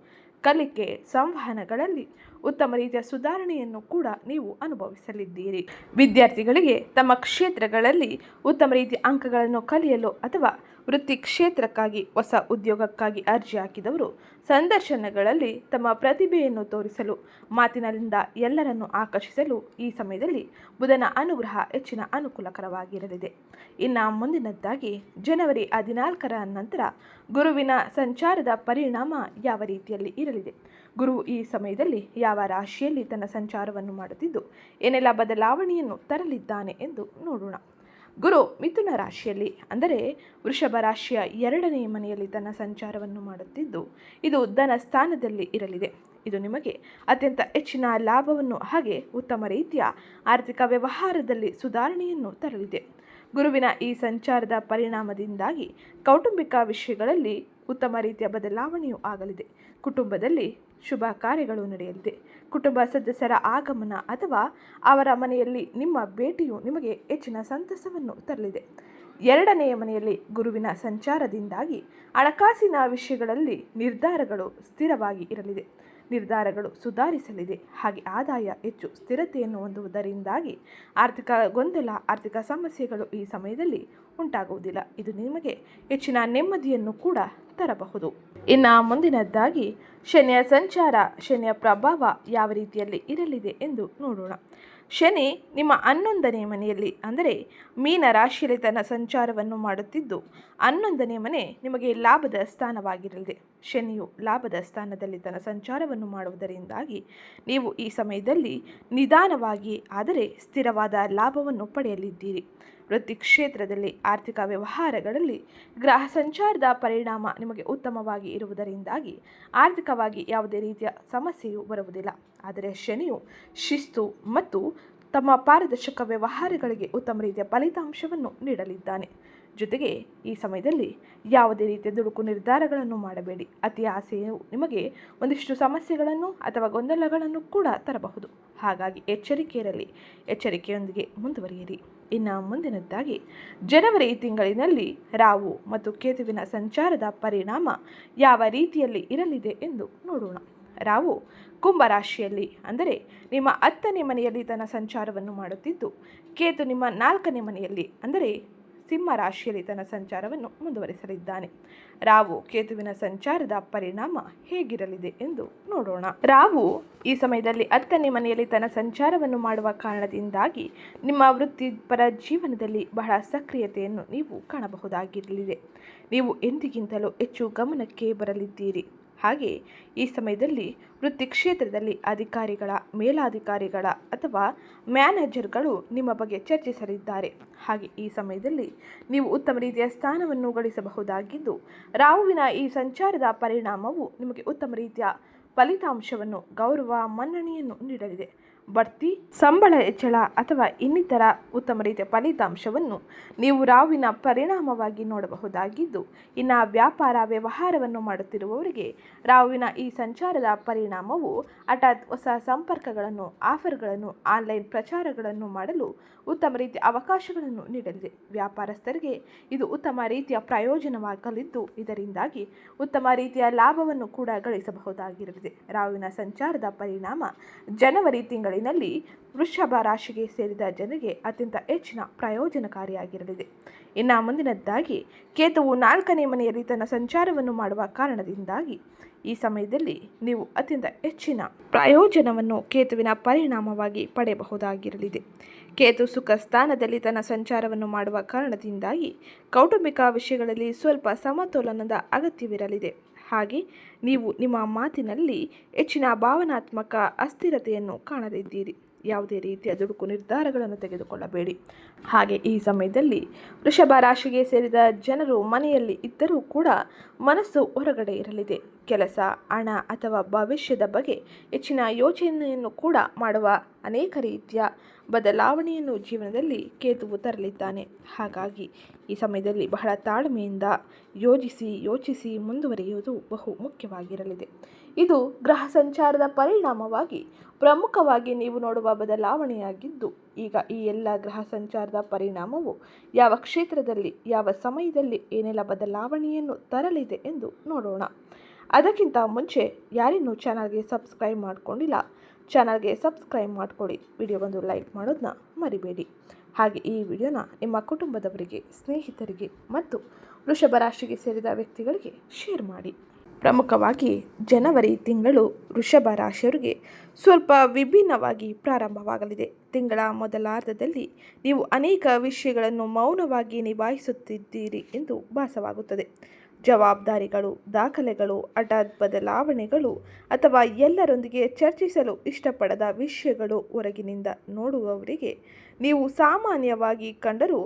ಕಲಿಕೆ ಸಂವಹನಗಳಲ್ಲಿ ಉತ್ತಮ ರೀತಿಯ ಸುಧಾರಣೆಯನ್ನು ಕೂಡ ನೀವು ಅನುಭವಿಸಲಿದ್ದೀರಿ. ವಿದ್ಯಾರ್ಥಿಗಳಿಗೆ ತಮ್ಮ ಕ್ಷೇತ್ರಗಳಲ್ಲಿ ಉತ್ತಮ ರೀತಿಯ ಅಂಕಗಳನ್ನು ಕಲಿಯಲು ಅಥವಾ ವೃತ್ತಿ ಕ್ಷೇತ್ರಕ್ಕಾಗಿ, ಹೊಸ ಉದ್ಯೋಗಕ್ಕಾಗಿ ಅರ್ಜಿ ಹಾಕಿದವರು ಸಂದರ್ಶನಗಳಲ್ಲಿ ತಮ್ಮ ಪ್ರತಿಭೆಯನ್ನು ತೋರಿಸಲು ಮಾತಿನಿಂದ ಎಲ್ಲರನ್ನು ಆಕರ್ಷಿಸಲು ಈ ಸಮಯದಲ್ಲಿ ಬುಧನ ಅನುಗ್ರಹ ಹೆಚ್ಚಿನ ಅನುಕೂಲಕರವಾಗಿರಲಿದೆ. ಇನ್ನು ಮುಂದಿನದ್ದಾಗಿ, ಜನವರಿ ಹದಿನಾಲ್ಕರ ನಂತರ ಗುರುವಿನ ಸಂಚಾರದ ಪರಿಣಾಮ ಯಾವ ರೀತಿಯಲ್ಲಿ ಇರಲಿದೆ? ಗುರು ಈ ಸಮಯದಲ್ಲಿ ಯಾವ ರಾಶಿಯಲ್ಲಿ ತನ್ನ ಸಂಚಾರವನ್ನು ಮಾಡುತ್ತಿದ್ದು, ಏನೆಲ್ಲ ಬದಲಾವಣೆಯನ್ನು ತರಲಿದ್ದಾನೆ ಎಂದು ನೋಡೋಣ. ಗುರು ಮಿಥುನ ರಾಶಿಯಲ್ಲಿ, ಅಂದರೆ ವೃಷಭ ರಾಶಿಯ ಎರಡನೇ ಮನೆಯಲ್ಲಿ ತನ್ನ ಸಂಚಾರವನ್ನು ಮಾಡುತ್ತಿದ್ದು, ಇದು ಧನ ಸ್ಥಾನದಲ್ಲಿ ಇರಲಿದೆ. ಇದು ನಿಮಗೆ ಅತ್ಯಂತ ಹೆಚ್ಚಿನ ಲಾಭವನ್ನು ಹಾಗೆ ಉತ್ತಮ ರೀತಿಯ ಆರ್ಥಿಕ ವ್ಯವಹಾರದಲ್ಲಿ ಸುಧಾರಣೆಯನ್ನು ತರಲಿದೆ. ಗುರುವಿನ ಈ ಸಂಚಾರದ ಪರಿಣಾಮದಿಂದಾಗಿ ಕೌಟುಂಬಿಕ ವಿಷಯಗಳಲ್ಲಿ ಉತ್ತಮ ರೀತಿಯ ಬದಲಾವಣೆಯೂ ಆಗಲಿದೆ. ಕುಟುಂಬದಲ್ಲಿ ಶುಭ ಕಾರ್ಯಗಳು ನಡೆಯಲಿದೆ. ಕುಟುಂಬ ಸದಸ್ಯರ ಆಗಮನ ಅಥವಾ ಅವರ ಮನೆಯಲ್ಲಿ ನಿಮ್ಮ ಭೇಟಿಯು ನಿಮಗೆ ಹೆಚ್ಚಿನ ಸಂತಸವನ್ನು ತರಲಿದೆ. ಎರಡನೆಯ ಮನೆಯಲ್ಲಿ ಗುರುವಿನ ಸಂಚಾರದಿಂದಾಗಿ ಹಣಕಾಸಿನ ವಿಷಯಗಳಲ್ಲಿ ನಿರ್ಧಾರಗಳು ಸ್ಥಿರವಾಗಿ ಇರಲಿದೆ. ನಿರ್ಧಾರಗಳು ಸುಧಾರಿಸಲಿದೆ. ಹಾಗೆ ಆದಾಯ ಹೆಚ್ಚು, ಸ್ಥಿರತೆಯನ್ನು ಹೊಂದುವುದರಿಂದಾಗಿ ಆರ್ಥಿಕ ಗೊಂದಲ, ಆರ್ಥಿಕ ಸಮಸ್ಯೆಗಳು ಈ ಸಮಯದಲ್ಲಿ ಉಂಟಾಗುವುದಿಲ್ಲ. ಇದು ನಿಮಗೆ ಹೆಚ್ಚಿನ ನೆಮ್ಮದಿಯನ್ನು ಕೂಡ ತರಬಹುದು. ಇನ್ನು ಮುಂದಿನದ್ದಾಗಿ, ಶನಿಯ ಸಂಚಾರ, ಶನಿಯ ಪ್ರಭಾವ ಯಾವ ರೀತಿಯಲ್ಲಿ ಇರಲಿದೆ ಎಂದು ನೋಡೋಣ. ಶನಿ ನಿಮ್ಮ ಹನ್ನೊಂದನೇ ಮನೆಯಲ್ಲಿ, ಅಂದರೆ ಮೀನ ರಾಶಿಯಲ್ಲಿ ತನ್ನ ಸಂಚಾರವನ್ನು ಮಾಡುತ್ತಿದ್ದು, ಹನ್ನೊಂದನೇ ಮನೆ ನಿಮಗೆ ಲಾಭದ ಸ್ಥಾನವಾಗಿರಲಿದೆ. ಶನಿಯು ಲಾಭದ ಸ್ಥಾನದಲ್ಲಿ ತನ್ನ ಸಂಚಾರವನ್ನು ಮಾಡುವುದರಿಂದಾಗಿ ನೀವು ಈ ಸಮಯದಲ್ಲಿ ನಿಧಾನವಾಗಿ, ಆದರೆ ಸ್ಥಿರವಾದ ಲಾಭವನ್ನು ಪಡೆಯಲಿದ್ದೀರಿ. ವೃತ್ತಿ ಕ್ಷೇತ್ರದಲ್ಲಿ ಆರ್ಥಿಕ ವ್ಯವಹಾರಗಳಲ್ಲಿ ಗ್ರಹ ಸಂಚಾರದ ಪರಿಣಾಮ ನಿಮಗೆ ಉತ್ತಮವಾಗಿ ಇರುವುದರಿಂದಾಗಿ ಆರ್ಥಿಕವಾಗಿ ಯಾವುದೇ ರೀತಿಯ ಸಮಸ್ಯೆಯು ಬರುವುದಿಲ್ಲ. ಆದರೆ ಶನಿಯು ಶಿಸ್ತು ಮತ್ತು ತಮ್ಮ ಪಾರದರ್ಶಕ ವ್ಯವಹಾರಗಳಿಗೆ ಉತ್ತಮ ರೀತಿಯ ಫಲಿತಾಂಶವನ್ನು ನೀಡಲಿದ್ದಾನೆ. ಜೊತೆಗೆ ಈ ಸಮಯದಲ್ಲಿ ಯಾವುದೇ ರೀತಿಯ ದುಡುಕು ನಿರ್ಧಾರಗಳನ್ನು ಮಾಡಬೇಡಿ. ಅತಿ ಆಸೆಯು ನಿಮಗೆ ಒಂದಿಷ್ಟು ಸಮಸ್ಯೆಗಳನ್ನು ಅಥವಾ ಗೊಂದಲಗಳನ್ನು ಕೂಡ ತರಬಹುದು. ಹಾಗಾಗಿ ಎಚ್ಚರಿಕೆ ಇರಲಿ ಎಚ್ಚರಿಕೆಯೊಂದಿಗೆ ಮುಂದುವರಿಯಿರಿ. ಇನ್ನು ಮುಂದಿನದ್ದಾಗಿ, ಜನವರಿ ತಿಂಗಳಿನಲ್ಲಿ ರಾವು ಮತ್ತು ಕೇತುವಿನ ಸಂಚಾರದ ಪರಿಣಾಮ ಯಾವ ರೀತಿಯಲ್ಲಿ ಇರಲಿದೆ ಎಂದು ನೋಡೋಣ. ರಾವು ಕುಂಭರಾಶಿಯಲ್ಲಿ ಅಂದರೆ ನಿಮ್ಮ ಹತ್ತನೇ ಮನೆಯಲ್ಲಿ ತನ್ನ ಸಂಚಾರವನ್ನು ಮಾಡುತ್ತಿದ್ದು, ಕೇತು ನಿಮ್ಮ ನಾಲ್ಕನೇ ಮನೆಯಲ್ಲಿ, ಅಂದರೆ ಸಿಂಹ ರಾಶಿಯಲ್ಲಿ ತನ್ನ ಸಂಚಾರವನ್ನು ಮುಂದುವರಿಸಲಿದ್ದಾನೆ. ರಾವು ಕೇತುವಿನ ಸಂಚಾರದ ಪರಿಣಾಮ ಹೇಗಿರಲಿದೆ ಎಂದು ನೋಡೋಣ. ರಾವು ಈ ಸಮಯದಲ್ಲಿ ಹತ್ತನೇ ಮನೆಯಲ್ಲಿ ತನ್ನ ಸಂಚಾರವನ್ನು ಮಾಡುವ ಕಾರಣದಿಂದಾಗಿ ನಿಮ್ಮ ವೃತ್ತಿಪರ ಜೀವನದಲ್ಲಿ ಬಹಳ ಸಕ್ರಿಯತೆಯನ್ನು ನೀವು ಕಾಣಬಹುದಾಗಿರಲಿದೆ. ನೀವು ಎಂದಿಗಿಂತಲೂ ಹೆಚ್ಚು ಗಮನಕ್ಕೆ ಬರಲಿದ್ದೀರಿ. ಹಾಗೆ ಈ ಸಮಯದಲ್ಲಿ ವೃತ್ತಿ ಕ್ಷೇತ್ರದಲ್ಲಿ ಅಧಿಕಾರಿಗಳ, ಮೇಲಾಧಿಕಾರಿಗಳ ಅಥವಾ ಮ್ಯಾನೇಜರ್ಗಳು ನಿಮ್ಮ ಬಗ್ಗೆ ಚರ್ಚಿಸಲಿದ್ದಾರೆ. ಹಾಗೆ ಈ ಸಮಯದಲ್ಲಿ ನೀವು ಉತ್ತಮ ರೀತಿಯ ಸ್ಥಾನವನ್ನು ಗಳಿಸಬಹುದಾಗಿದ್ದು, ರಾಹುವಿನ ಈ ಸಂಚಾರದ ಪರಿಣಾಮವು ನಿಮಗೆ ಉತ್ತಮ ರೀತಿಯ ಫಲಿತಾಂಶವನ್ನು, ಗೌರವ ಮನ್ನಣೆಯನ್ನು ನೀಡಲಿದೆ. ಬಡ್ತಿ, ಸಂಬಳ ಹೆಚ್ಚಳ ಅಥವಾ ಇನ್ನಿತರ ಉತ್ತಮ ರೀತಿಯ ಫಲಿತಾಂಶವನ್ನು ನೀವು ರಾವಿನ ಪರಿಣಾಮವಾಗಿ ನೋಡಬಹುದಾಗಿದ್ದು, ಇನ್ನು ವ್ಯಾಪಾರ ವ್ಯವಹಾರವನ್ನು ಮಾಡುತ್ತಿರುವವರಿಗೆ ರಾವಿನ ಈ ಸಂಚಾರದ ಪರಿಣಾಮವು ಹಠಾತ್ ಹೊಸ ಸಂಪರ್ಕಗಳನ್ನು, ಆಫರ್ಗಳನ್ನು, ಆನ್ಲೈನ್ ಪ್ರಚಾರಗಳನ್ನು ಮಾಡಲು ಉತ್ತಮ ರೀತಿಯ ಅವಕಾಶಗಳನ್ನು ನೀಡಲಿದೆ. ವ್ಯಾಪಾರಸ್ಥರಿಗೆ ಇದು ಉತ್ತಮ ರೀತಿಯ ಪ್ರಯೋಜನವಾಗಲಿದ್ದು, ಇದರಿಂದಾಗಿ ಉತ್ತಮ ರೀತಿಯ ಲಾಭವನ್ನು ಕೂಡ ಗಳಿಸಬಹುದಾಗಿರಲಿದೆ. ರಾವಿನ ಸಂಚಾರದ ಪರಿಣಾಮ ಜನವರಿ ತಿಂಗಳಿನಲ್ಲಿ ವೃಷಭ ರಾಶಿಗೆ ಸೇರಿದ ಜನರಿಗೆ ಅತ್ಯಂತ ಹೆಚ್ಚಿನ ಪ್ರಯೋಜನಕಾರಿಯಾಗಿರಲಿದೆ. ಇನ್ನು ಮುಂದಿನದ್ದಾಗಿ, ಕೇತುವು ನಾಲ್ಕನೇ ಮನೆಯಲ್ಲಿ ತನ್ನ ಸಂಚಾರವನ್ನು ಮಾಡುವ ಕಾರಣದಿಂದಾಗಿ, ಈ ಸಮಯದಲ್ಲಿ ನೀವು ಅತ್ಯಂತ ಹೆಚ್ಚಿನ ಪ್ರಯೋಜನವನ್ನು ಕೇತುವಿನ ಪರಿಣಾಮವಾಗಿ ಪಡೆಯಬಹುದಾಗಿರಲಿದೆ. ಕೇತು ಸುಖ ಸ್ಥಾನದಲ್ಲಿ ತನ್ನ ಸಂಚಾರವನ್ನು ಮಾಡುವ ಕಾರಣದಿಂದಾಗಿ ಕೌಟುಂಬಿಕ ವಿಷಯಗಳಲ್ಲಿ ಸ್ವಲ್ಪ ಸಮತೋಲನದ ಅಗತ್ಯವಿರಲಿದೆ. ಹಾಗೆ ನೀವು ನಿಮ್ಮ ಮಾತಿನಲ್ಲಿ ಹೆಚ್ಚಿನ ಭಾವನಾತ್ಮಕ ಅಸ್ಥಿರತೆಯನ್ನು ಕಾಣದಿದ್ದೀರಿ. ಯಾವುದೇ ರೀತಿಯ ದುಡುಕು ನಿರ್ಧಾರಗಳನ್ನು ತೆಗೆದುಕೊಳ್ಳಬೇಡಿ. ಹಾಗೆ ಈ ಸಮಯದಲ್ಲಿ ವೃಷಭ ರಾಶಿಗೆ ಸೇರಿದ ಜನರು ಮನೆಯಲ್ಲಿ ಇದ್ದರೂ ಕೂಡ ಮನಸ್ಸು ಹೊರಗಡೆ ಇರಲಿದೆ. ಕೆಲಸ, ಹಣ ಅಥವಾ ಭವಿಷ್ಯದ ಬಗ್ಗೆ ಹೆಚ್ಚಿನ ಯೋಚನೆಯನ್ನು ಕೂಡ ಮಾಡುವ ಅನೇಕ ರೀತಿಯ ಬದಲಾವಣೆಯನ್ನು ಜೀವನದಲ್ಲಿ ಕೇತುವು ತರಲಿದ್ದಾನೆ. ಹಾಗಾಗಿ ಈ ಸಮಯದಲ್ಲಿ ಬಹಳ ತಾಳ್ಮೆಯಿಂದ ಯೋಜಿಸಿ, ಯೋಚಿಸಿ ಮುಂದುವರಿಯುವುದು ಬಹು ಮುಖ್ಯವಾಗಿರಲಿದೆ. ಇದು ಗ್ರಹ ಸಂಚಾರದ ಪರಿಣಾಮವಾಗಿ ಪ್ರಮುಖವಾಗಿ ನೀವು ನೋಡುವ ಬದಲಾವಣೆಯಾಗಿದ್ದು, ಈಗ ಈ ಎಲ್ಲ ಗ್ರಹ ಸಂಚಾರದ ಪರಿಣಾಮವು ಯಾವ ಕ್ಷೇತ್ರದಲ್ಲಿ, ಯಾವ ಸಮಯದಲ್ಲಿ ಏನೆಲ್ಲ ಬದಲಾವಣೆಯನ್ನು ತರಲಿದೆ ಎಂದು ನೋಡೋಣ. ಅದಕ್ಕಿಂತ ಮುಂಚೆ ಯಾರಿನ್ನೂ ಚಾನಲ್ಗೆ ಸಬ್ಸ್ಕ್ರೈಬ್ ಮಾಡಿಕೊಂಡಿಲ್ಲ. ಚಾನಲ್ಗೆ ಸಬ್ಸ್ಕ್ರೈಬ್ ಮಾಡಿಕೊಡಿ ವಿಡಿಯೋಗೊಂದು ಲೈಕ್ ಮಾಡೋದನ್ನ ಮರಿಬೇಡಿ. ಹಾಗೆ ಈ ವಿಡಿಯೋನ ನಿಮ್ಮ ಕುಟುಂಬದವರಿಗೆ, ಸ್ನೇಹಿತರಿಗೆ ಮತ್ತು ವೃಷಭ ರಾಶಿಗೆ ಸೇರಿದ ವ್ಯಕ್ತಿಗಳಿಗೆ ಶೇರ್ ಮಾಡಿ. ಪ್ರಮುಖವಾಗಿ ಜನವರಿ ತಿಂಗಳು ವೃಷಭ ರಾಶಿಯವರಿಗೆ ಸ್ವಲ್ಪ ವಿಭಿನ್ನವಾಗಿ ಪ್ರಾರಂಭವಾಗಲಿದೆ. ತಿಂಗಳ ಮೊದಲಾರ್ಧದಲ್ಲಿ ನೀವು ಅನೇಕ ವಿಷಯಗಳನ್ನು ಮೌನವಾಗಿ ನಿಭಾಯಿಸುತ್ತಿದ್ದೀರಿ ಎಂದು ಭಾಸವಾಗುತ್ತದೆ. ಜವಾಬ್ದಾರಿಗಳು, ದಾಖಲೆಗಳು ಹಠಾತ್ ಬದಲಾವಣೆಗಳು ಅಥವಾ ಎಲ್ಲರೊಂದಿಗೆ ಚರ್ಚಿಸಲು ಇಷ್ಟಪಡದ ವಿಷಯಗಳು ಹೊರಗಿನಿಂದ ನೋಡುವವರಿಗೆ ನೀವು ಸಾಮಾನ್ಯವಾಗಿ ಕಂಡರೂ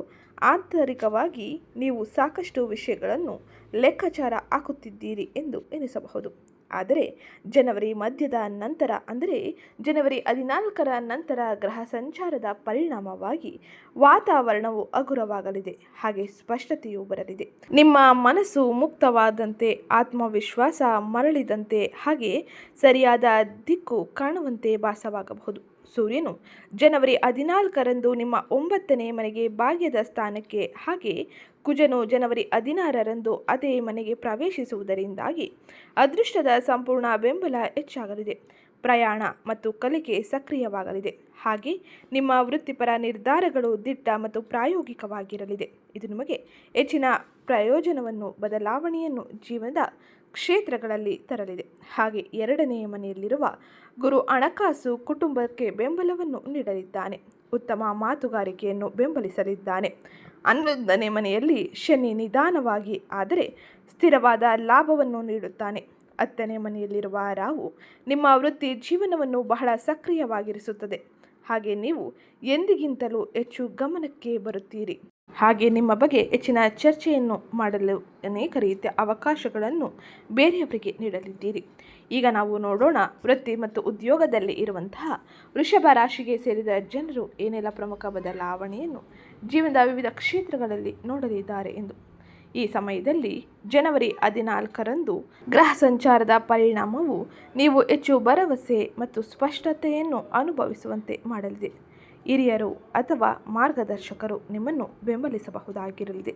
ಆಂತರಿಕವಾಗಿ ನೀವು ಸಾಕಷ್ಟು ವಿಷಯಗಳನ್ನು ಲೆಕ್ಕಾಚಾರ ಹಾಕುತ್ತಿದ್ದೀರಿ ಎಂದು ಎನಿಸಬಹುದು. ಆದರೆ ಜನವರಿ ಮಧ್ಯದ ನಂತರ, ಅಂದರೆ ಜನವರಿ ಹದಿನಾಲ್ಕರ ನಂತರ ಗ್ರಹ ಸಂಚಾರದ ಪರಿಣಾಮವಾಗಿ ವಾತಾವರಣವು ಹಗುರವಾಗಲಿದೆ. ಹಾಗೆ ಸ್ಪಷ್ಟತೆಯೂ ಬರಲಿದೆ. ನಿಮ್ಮ ಮನಸ್ಸು ಮುಕ್ತವಾದಂತೆ, ಆತ್ಮವಿಶ್ವಾಸ ಮರಳಿದಂತೆ, ಹಾಗೆ ಸರಿಯಾದ ದಿಕ್ಕು ಕಾಣುವಂತೆ ಭಾಸವಾಗಬಹುದು. ಸೂರ್ಯನು. ಜನವರಿ ಹದಿನಾಲ್ಕರಂದು ನಿಮ್ಮ ಒಂಬತ್ತನೇ ಮನೆಗೆ ಭಾಗ್ಯದ ಸ್ಥಾನಕ್ಕೆ, ಹಾಗೆ ಕುಜನು ಜನವರಿ ಹದಿನಾರರಂದು ಅದೇ ಮನೆಗೆ ಪ್ರವೇಶಿಸುವುದರಿಂದಾಗಿ ಅದೃಷ್ಟದ ಸಂಪೂರ್ಣ ಬೆಂಬಲ ಹೆಚ್ಚಾಗಲಿದೆ. ಪ್ರಯಾಣ ಮತ್ತು ಕಲಿಕೆ ಸಕ್ರಿಯವಾಗಲಿದೆ. ಹಾಗೆ ನಿಮ್ಮ ವೃತ್ತಿಪರ ನಿರ್ಧಾರಗಳು ದಿಟ್ಟ ಮತ್ತು ಪ್ರಾಯೋಗಿಕವಾಗಿರಲಿದೆ. ಇದು ನಿಮಗೆ ಹೆಚ್ಚಿನ ಪ್ರಯೋಜನವನ್ನು, ಬದಲಾವಣೆಯನ್ನು ಜೀವನದ ಕ್ಷೇತ್ರಗಳಲ್ಲಿ ತರಲಿದೆ. ಹಾಗೆ ಎರಡನೆಯ ಮನೆಯಲ್ಲಿರುವ ಗುರು ಹಣಕಾಸು ಕುಟುಂಬಕ್ಕೆ ಬೆಂಬಲವನ್ನು ನೀಡಲಿದ್ದಾನೆ. ಉತ್ತಮ ಮಾತುಗಾರಿಕೆಯನ್ನು ಬೆಂಬಲಿಸಲಿದ್ದಾನೆ. ಹನ್ನೊಂದನೇ ಮನೆಯಲ್ಲಿ ಶನಿ ನಿಧಾನವಾಗಿ ಆದರೆ ಸ್ಥಿರವಾದ ಲಾಭವನ್ನು ನೀಡುತ್ತಾನೆ. ಹತ್ತನೇ ಮನೆಯಲ್ಲಿರುವ ರಾವು ನಿಮ್ಮ ವೃತ್ತಿ ಜೀವನವನ್ನು ಬಹಳ ಸಕ್ರಿಯವಾಗಿರಿಸುತ್ತದೆ. ಹಾಗೆ ನೀವು ಎಂದಿಗಿಂತಲೂ ಹೆಚ್ಚು ಗಮನಕ್ಕೆ ಬರುತ್ತೀರಿ. ಹಾಗೆ ನಿಮ್ಮ ಬಗ್ಗೆ ಹೆಚ್ಚಿನ ಚರ್ಚೆಯನ್ನು ಮಾಡಲು ಅನೇಕ ರೀತಿಯ ಅವಕಾಶಗಳನ್ನು ಬೇರೆಯವರಿಗೆ ನೀಡಲಿದ್ದೀರಿ. ಈಗ ನಾವು ನೋಡೋಣ ವೃತ್ತಿ ಮತ್ತು ಉದ್ಯೋಗದಲ್ಲಿ ಇರುವಂತಹ ವೃಷಭ ರಾಶಿಗೆ ಸೇರಿದ ಜನರು ಏನೆಲ್ಲ ಪ್ರಮುಖ ಬದಲಾವಣೆಯನ್ನು ಜೀವನದ ವಿವಿಧ ಕ್ಷೇತ್ರಗಳಲ್ಲಿ ನೋಡಲಿದ್ದಾರೆ ಎಂದು. ಈ ಸಮಯದಲ್ಲಿ ಜನವರಿ ಹದಿನಾಲ್ಕರಂದು ಗ್ರಹ ಸಂಚಾರದ ಪರಿಣಾಮವು ನೀವು ಹೆಚ್ಚು ಭರವಸೆ ಮತ್ತು ಸ್ಪಷ್ಟತೆಯನ್ನು ಅನುಭವಿಸುವಂತೆ ಮಾಡಲಿದೆ. ಹಿರಿಯರು ಅಥವಾ ಮಾರ್ಗದರ್ಶಕರು ನಿಮ್ಮನ್ನು ಬೆಂಬಲಿಸಬಹುದಾಗಿರಲಿದೆ.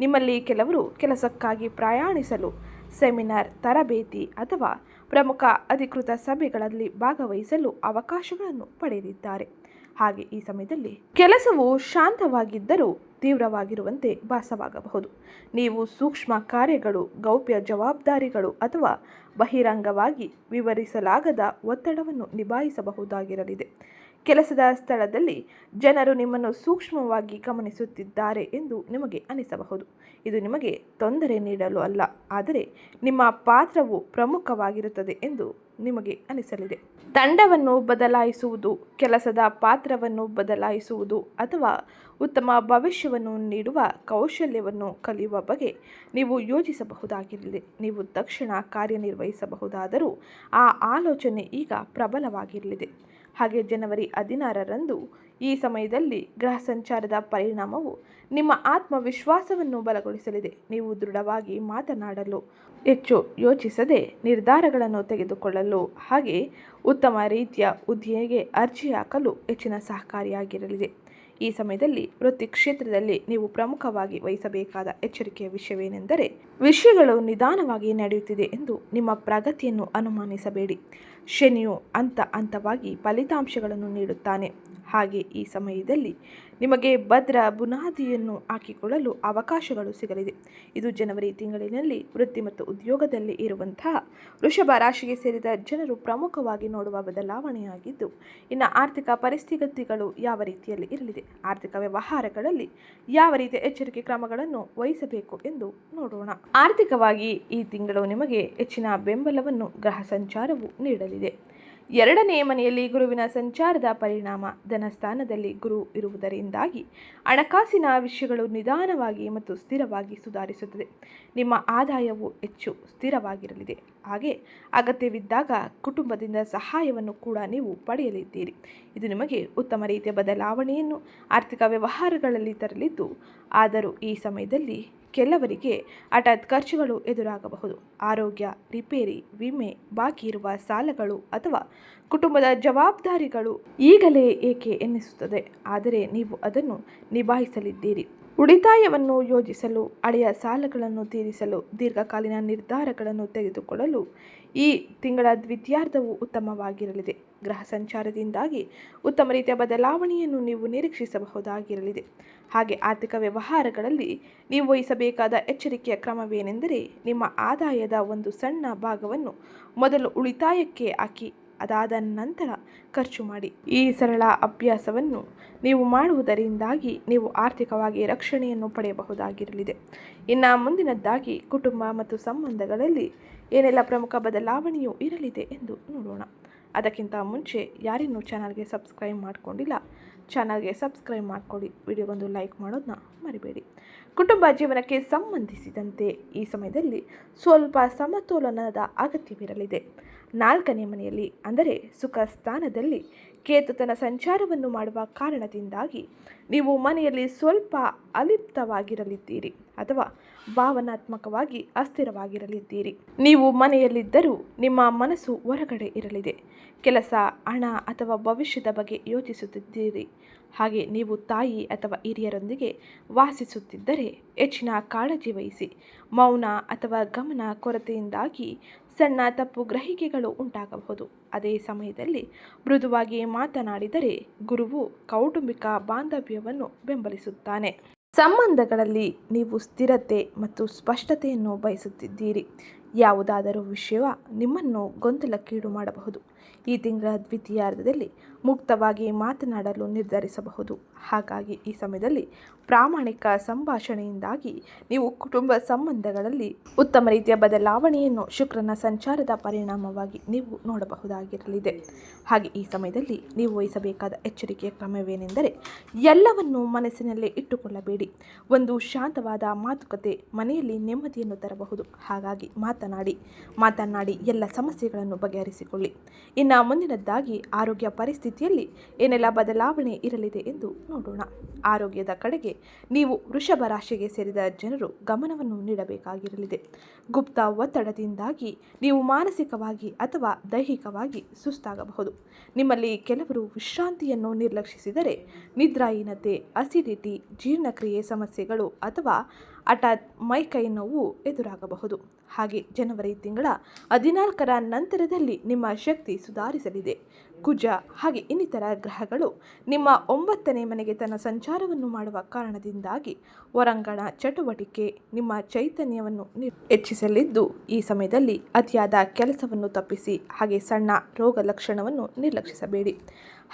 ನಿಮ್ಮಲ್ಲಿ ಕೆಲವರು ಕೆಲಸಕ್ಕಾಗಿ ಪ್ರಯಾಣಿಸಲು ಸೆಮಿನಾರ್, ತರಬೇತಿ ಅಥವಾ ಪ್ರಮುಖ ಅಧಿಕೃತ ಸಭೆಗಳಲ್ಲಿ ಭಾಗವಹಿಸಲು ಅವಕಾಶಗಳನ್ನು ಪಡೆದಿದ್ದಾರೆ. ಹಾಗೆ ಈ ಸಮಯದಲ್ಲಿ ಕೆಲಸವು ಶಾಂತವಾಗಿದ್ದರೂ ತೀವ್ರವಾಗಿರುವಂತೆ ಭಾಸವಾಗಬಹುದು. ನೀವು ಸೂಕ್ಷ್ಮ ಕಾರ್ಯಗಳು, ಗೌಪ್ಯ ಜವಾಬ್ದಾರಿಗಳು ಅಥವಾ ಬಹಿರಂಗವಾಗಿ ವಿವರಿಸಲಾಗದ ಒತ್ತಡವನ್ನು ನಿಭಾಯಿಸಬಹುದಾಗಿರಲಿದೆ. ಕೆಲಸದ ಸ್ಥಳದಲ್ಲಿ ಜನರು ನಿಮ್ಮನ್ನು ಸೂಕ್ಷ್ಮವಾಗಿ ಗಮನಿಸುತ್ತಿದ್ದಾರೆ ಎಂದು ನಿಮಗೆ ಅನಿಸಬಹುದು. ಇದು ನಿಮಗೆ ತೊಂದರೆ ನೀಡಲು ಅಲ್ಲ, ಆದರೆ ನಿಮ್ಮ ಪಾತ್ರವು ಪ್ರಮುಖವಾಗಿರುತ್ತದೆ ಎಂದು ನಿಮಗೆ ಅನಿಸಲಿದೆ. ತಂಡವನ್ನು ಬದಲಾಯಿಸುವುದು, ಕೆಲಸದ ಪಾತ್ರವನ್ನು ಬದಲಾಯಿಸುವುದು ಅಥವಾ ಉತ್ತಮ ಭವಿಷ್ಯವನ್ನು ನೀಡುವ ಕೌಶಲ್ಯವನ್ನು ಕಲಿಯುವ ಬಗ್ಗೆ ನೀವು ಯೋಚಿಸಬಹುದಾಗಿರಲಿದೆ ನೀವು ತಕ್ಷಣ ಕಾರ್ಯನಿರ್ವಹಿಸಬಹುದಾದರೂ ಆ ಆಲೋಚನೆ ಈಗ ಪ್ರಬಲವಾಗಿರಲಿದೆ. ಹಾಗೆ ಜನವರಿ ಹದಿನಾರರಂದು ಈ ಸಮಯದಲ್ಲಿ ಗ್ರಹ ಸಂಚಾರದ ಪರಿಣಾಮವು ನಿಮ್ಮ ಆತ್ಮವಿಶ್ವಾಸವನ್ನು ಬಲಗೊಳಿಸಲಿದೆ. ನೀವು ದೃಢವಾಗಿ ಮಾತನಾಡಲು, ಹೆಚ್ಚು ಯೋಚಿಸದೆ ನಿರ್ಧಾರಗಳನ್ನು ತೆಗೆದುಕೊಳ್ಳಲು, ಹಾಗೆ ಉತ್ತಮ ರೀತಿಯ ಹುದ್ದೆಗೆ ಅರ್ಜಿ ಹಾಕಲು ಹೆಚ್ಚಿನ ಸಹಕಾರಿಯಾಗಿರಲಿದೆ. ಈ ಸಮಯದಲ್ಲಿ ವೃತ್ತಿ ಕ್ಷೇತ್ರದಲ್ಲಿ ನೀವು ಪ್ರಮುಖವಾಗಿ ವಹಿಸಬೇಕಾದ ಎಚ್ಚರಿಕೆಯ ವಿಷಯವೇನೆಂದರೆ, ವಿಷಯಗಳು ನಿಧಾನವಾಗಿ ನಡೆಯುತ್ತಿದೆ ಎಂದು ನಿಮ್ಮ ಪ್ರಗತಿಯನ್ನು ಅನುಮಾನಿಸಬೇಡಿ. ಶನಿಯು ಹಂತ ಹಂತವಾಗಿ ಫಲಿತಾಂಶಗಳನ್ನು ನೀಡುತ್ತಾನೆ. ಹಾಗೆ ಈ ಸಮಯದಲ್ಲಿ ನಿಮಗೆ ಭದ್ರ ಬುನಾದಿಯನ್ನು ಹಾಕಿಕೊಳ್ಳಲು ಅವಕಾಶಗಳು ಸಿಗಲಿದೆ. ಇದು ಜನವರಿ ತಿಂಗಳಿನಲ್ಲಿ ವೃತ್ತಿ ಮತ್ತು ಉದ್ಯೋಗದಲ್ಲಿ ಇರುವಂತಹ ವೃಷಭ ರಾಶಿಗೆ ಸೇರಿದ ಜನರು ಪ್ರಮುಖವಾಗಿ ನೋಡುವ ಬದಲಾವಣೆಯಾಗಿದ್ದು, ಇನ್ನು ಆರ್ಥಿಕ ಪರಿಸ್ಥಿತಿಗಳು ಯಾವ ರೀತಿಯಲ್ಲಿ ಇರಲಿದೆ, ಆರ್ಥಿಕ ವ್ಯವಹಾರಗಳಲ್ಲಿ ಯಾವ ರೀತಿಯ ಎಚ್ಚರಿಕೆ ಕ್ರಮಗಳನ್ನು ವಹಿಸಬೇಕು ಎಂದು ನೋಡೋಣ. ಆರ್ಥಿಕವಾಗಿ ಈ ತಿಂಗಳು ನಿಮಗೆ ಹೆಚ್ಚಿನ ಬೆಂಬಲವನ್ನು, ಗ್ರಹ ಸಂಚಾರವು ನೀಡಲಿದೆ. ಎರಡನೇ ಮನೆಯಲ್ಲಿ ಗುರುವಿನ ಸಂಚಾರದ ಪರಿಣಾಮ ಧನಸ್ಥಾನದಲ್ಲಿ ಗುರು ಇರುವುದರಿಂದಾಗಿ ಹಣಕಾಸಿನ ವಿಷಯಗಳು ನಿಧಾನವಾಗಿ ಮತ್ತು ಸ್ಥಿರವಾಗಿ ಸುಧಾರಿಸುತ್ತದೆ. ನಿಮ್ಮ ಆದಾಯವು ಹೆಚ್ಚು ಸ್ಥಿರವಾಗಿರಲಿದೆ. ಹಾಗೆ ಅಗತ್ಯವಿದ್ದಾಗ ಕುಟುಂಬದಿಂದ ಸಹಾಯವನ್ನು ಕೂಡ ನೀವು ಪಡೆಯಲಿದ್ದೀರಿ. ಇದು ನಿಮಗೆ ಉತ್ತಮ ರೀತಿಯ ಬದಲಾವಣೆಯನ್ನು ಆರ್ಥಿಕ ವ್ಯವಹಾರಗಳಲ್ಲಿ ತರಲಿದ್ದು, ಆದರೂ ಈ ಸಮಯದಲ್ಲಿ ಕೆಲವರಿಗೆ ಹಠಾತ್ ಖರ್ಚುಗಳು ಎದುರಾಗಬಹುದು. ಆರೋಗ್ಯ, ರಿಪೇರಿ, ವಿಮೆ, ಬಾಕಿ ಇರುವ ಸಾಲಗಳು ಅಥವಾ ಕುಟುಂಬದ ಜವಾಬ್ದಾರಿಗಳು ಈಗಲೇ ಏಕೆ ಎನ್ನಿಸುತ್ತದೆ? ಆದರೆ ನೀವು ಅದನ್ನು ನಿಭಾಯಿಸಲಿದ್ದೀರಿ. ಉಳಿತಾಯವನ್ನು ಯೋಜಿಸಲು, ಹಳೆಯ ಸಾಲಗಳನ್ನು ತೀರಿಸಲು, ದೀರ್ಘಕಾಲೀನ ನಿರ್ಧಾರಗಳನ್ನು ತೆಗೆದುಕೊಳ್ಳಲು ಈ ತಿಂಗಳ ದ್ವಿತೀಯಾರ್ಧವು ಉತ್ತಮವಾಗಿರಲಿದೆ. ಗ್ರಹ ಸಂಚಾರದಿಂದಾಗಿ ಉತ್ತಮ ರೀತಿಯ ಬದಲಾವಣೆಯನ್ನು ನೀವು ನಿರೀಕ್ಷಿಸಬಹುದಾಗಿರಲಿದೆ. ಹಾಗೆ ಆರ್ಥಿಕ ವ್ಯವಹಾರಗಳಲ್ಲಿ ನೀವು ವಹಿಸಬೇಕಾದ ಎಚ್ಚರಿಕೆಯ ಕ್ರಮವೇನೆಂದರೆ ನಿಮ್ಮ ಆದಾಯದ ಒಂದು ಸಣ್ಣ ಭಾಗವನ್ನು ಮೊದಲು ಉಳಿತಾಯಕ್ಕೆ ಹಾಕಿ, ಅದಾದ ನಂತರ ಖರ್ಚು ಮಾಡಿ. ಈ ಸರಳ ಅಭ್ಯಾಸವನ್ನು ನೀವು ಮಾಡುವುದರಿಂದಾಗಿ ನೀವು ಆರ್ಥಿಕವಾಗಿ ರಕ್ಷಣೆಯನ್ನು ಪಡೆಯಬಹುದಾಗಿರಲಿದೆ. ಇನ್ನು ಮುಂದಿನದ್ದಾಗಿ ಕುಟುಂಬ ಮತ್ತು ಸಂಬಂಧಗಳಲ್ಲಿ ಏನೆಲ್ಲ ಪ್ರಮುಖ ಬದಲಾವಣೆಯು ಇರಲಿದೆ ಎಂದು ನೋಡೋಣ. ಅದಕ್ಕಿಂತ ಮುಂಚೆ ಯಾರಿನ್ನೂ ಚಾನಲ್ಗೆ ಸಬ್ಸ್ಕ್ರೈಬ್ ಮಾಡಿಕೊಂಡಿಲ್ಲ. ಚಾನಲ್ಗೆ ಸಬ್ಸ್ಕ್ರೈಬ್ ಮಾಡಿಕೊಳ್ಳಿ. ವಿಡಿಯೋಗೊಂದು ಲೈಕ್ ಮಾಡೋದನ್ನ ಮರಿಬೇಡಿ. ಕುಟುಂಬ ಜೀವನಕ್ಕೆ ಸಂಬಂಧಿಸಿದಂತೆ ಈ ಸಮಯದಲ್ಲಿ ಸ್ವಲ್ಪ ಸಮತೋಲನದ ಅಗತ್ಯವಿರಲಿದೆ. ನಾಲ್ಕನೇ ಮನೆಯಲ್ಲಿ, ಅಂದರೆ ಸುಖ ಸ್ಥಾನದಲ್ಲಿ, ಕೇತು ತನ್ನ ಸಂಚಾರವನ್ನು ಮಾಡುವ ಕಾರಣದಿಂದಾಗಿ ನೀವು ಮನೆಯಲ್ಲಿ ಸ್ವಲ್ಪ ಅಲಿಪ್ತವಾಗಿರಲಿದ್ದೀರಿ ಅಥವಾ ಭಾವನಾತ್ಮಕವಾಗಿ ಅಸ್ಥಿರವಾಗಿರಲಿದ್ದೀರಿ. ನೀವು ಮನೆಯಲ್ಲಿದ್ದರೂ ನಿಮ್ಮ ಮನಸ್ಸು ಹೊರಗಡೆ ಇರಲಿದೆ. ಕೆಲಸ, ಹಣ ಅಥವಾ ಭವಿಷ್ಯದ ಬಗ್ಗೆ ಯೋಚಿಸುತ್ತಿದ್ದೀರಿ. ಹಾಗೆ ನೀವು ತಾಯಿ ಅಥವಾ ಹಿರಿಯರೊಂದಿಗೆ ವಾಸಿಸುತ್ತಿದ್ದರೆ ಹೆಚ್ಚಿನ ಕಾಳಜಿ ವಹಿಸಿ. ಮೌನ ಅಥವಾ ಗಮನ ಕೊರತೆಯಿಂದಾಗಿ ಸಣ್ಣ ತಪ್ಪು ಗ್ರಹಿಕೆಗಳು ಉಂಟಾಗಬಹುದು. ಅದೇ ಸಮಯದಲ್ಲಿ ಮೃದುವಾಗಿ ಮಾತನಾಡಿದರೆ ಗುರುವು ಕೌಟುಂಬಿಕ ಬಾಂಧವ್ಯವನ್ನು ಬೆಂಬಲಿಸುತ್ತಾನೆ. ಸಂಬಂಧಗಳಲ್ಲಿ ನೀವು ಸ್ಥಿರತೆ ಮತ್ತು ಸ್ಪಷ್ಟತೆಯನ್ನು ಬಯಸುತ್ತಿದ್ದೀರಿ. ಯಾವುದಾದರೂ ವಿಷಯ ನಿಮ್ಮನ್ನು ಗೊಂದಲಕ್ಕೀಡು ಮಾಡಬಹುದು. ಈ ತಿಂಗಳ ದ್ವಿತೀಯಾರ್ಧದಲ್ಲಿ ಮುಕ್ತವಾಗಿ ಮಾತನಾಡಲು ನಿರ್ಧರಿಸಬಹುದು. ಹಾಗಾಗಿ ಈ ಸಮಯದಲ್ಲಿ ಪ್ರಾಮಾಣಿಕ ಸಂಭಾಷಣೆಯಿಂದಾಗಿ ನೀವು ಕುಟುಂಬ ಸಂಬಂಧಗಳಲ್ಲಿ ಉತ್ತಮ ರೀತಿಯ ಬದಲಾವಣೆಯನ್ನು ಶುಕ್ರನ ಸಂಚಾರದ ಪರಿಣಾಮವಾಗಿ ನೀವು ನೋಡಬಹುದಾಗಿರಲಿದೆ. ಹಾಗೆ ಈ ಸಮಯದಲ್ಲಿ ನೀವು ವಹಿಸಬೇಕಾದ ಎಚ್ಚರಿಕೆಯ ಕ್ರಮವೇನೆಂದರೆ ಎಲ್ಲವನ್ನು ಮನಸ್ಸಿನಲ್ಲೇ ಇಟ್ಟುಕೊಳ್ಳಬೇಡಿ. ಒಂದು ಶಾಂತವಾದ ಮಾತುಕತೆ ಮನೆಯಲ್ಲಿ ನೆಮ್ಮದಿಯನ್ನು ತರಬಹುದು. ಹಾಗಾಗಿ ಮಾತನಾಡಿ ಮಾತನಾಡಿ ಎಲ್ಲ ಸಮಸ್ಯೆಗಳನ್ನು ಬಗೆಹರಿಸಿಕೊಳ್ಳಿ. ಇನ್ನು ಮುಂದಿನದ್ದಾಗಿ ಆರೋಗ್ಯ ಪರಿಸ್ಥಿತಿಯಲ್ಲಿ ಏನೆಲ್ಲ ಬದಲಾವಣೆ ಇರಲಿದೆ ಎಂದು ನೋಡೋಣ. ಆರೋಗ್ಯದ ಕಡೆಗೆ ನೀವು ವೃಷಭ ರಾಶಿಗೆ ಸೇರಿದ ಜನರು ಗಮನವನ್ನು ನೀಡಬೇಕಾಗಿರಲಿದೆ. ಗುಪ್ತ ಒತ್ತಡದಿಂದಾಗಿ ನೀವು ಮಾನಸಿಕವಾಗಿ ಅಥವಾ ದೈಹಿಕವಾಗಿ ಸುಸ್ತಾಗಬಹುದು. ನಿಮ್ಮಲ್ಲಿ ಕೆಲವರು ವಿಶ್ರಾಂತಿಯನ್ನು ನಿರ್ಲಕ್ಷಿಸಿದರೆ ನಿದ್ರಾಹೀನತೆ, ಅಸಿಡಿಟಿ, ಜೀರ್ಣಕ್ರಿಯೆ ಸಮಸ್ಯೆಗಳು ಅಥವಾ ಹಠಾತ್ ಮೈಕೈ ನೋವು ಎದುರಾಗಬಹುದು. ಹಾಗೆ ಜನವರಿ ತಿಂಗಳ ಹದಿನಾಲ್ಕರ ನಂತರದಲ್ಲಿ ನಿಮ್ಮ ಶಕ್ತಿ ಸುಧಾರಿಸಲಿದೆ. ಕುಜ ಹಾಗೆ ಇನ್ನಿತರ ಗ್ರಹಗಳು ನಿಮ್ಮ ಒಂಬತ್ತನೇ ಮನೆಗೆ ತನ್ನ ಸಂಚಾರವನ್ನು ಮಾಡುವ ಕಾರಣದಿಂದಾಗಿ ಹೊರಾಂಗಣ ಚಟುವಟಿಕೆ ನಿಮ್ಮ ಚೈತನ್ಯವನ್ನು ಹೆಚ್ಚಿಸಲಿದ್ದು, ಈ ಸಮಯದಲ್ಲಿ ಅತಿಯಾದ ಕೆಲಸವನ್ನು ತಪ್ಪಿಸಿ ಹಾಗೆ ಸಣ್ಣ ರೋಗ ಲಕ್ಷಣವನ್ನು ನಿರ್ಲಕ್ಷಿಸಬೇಡಿ.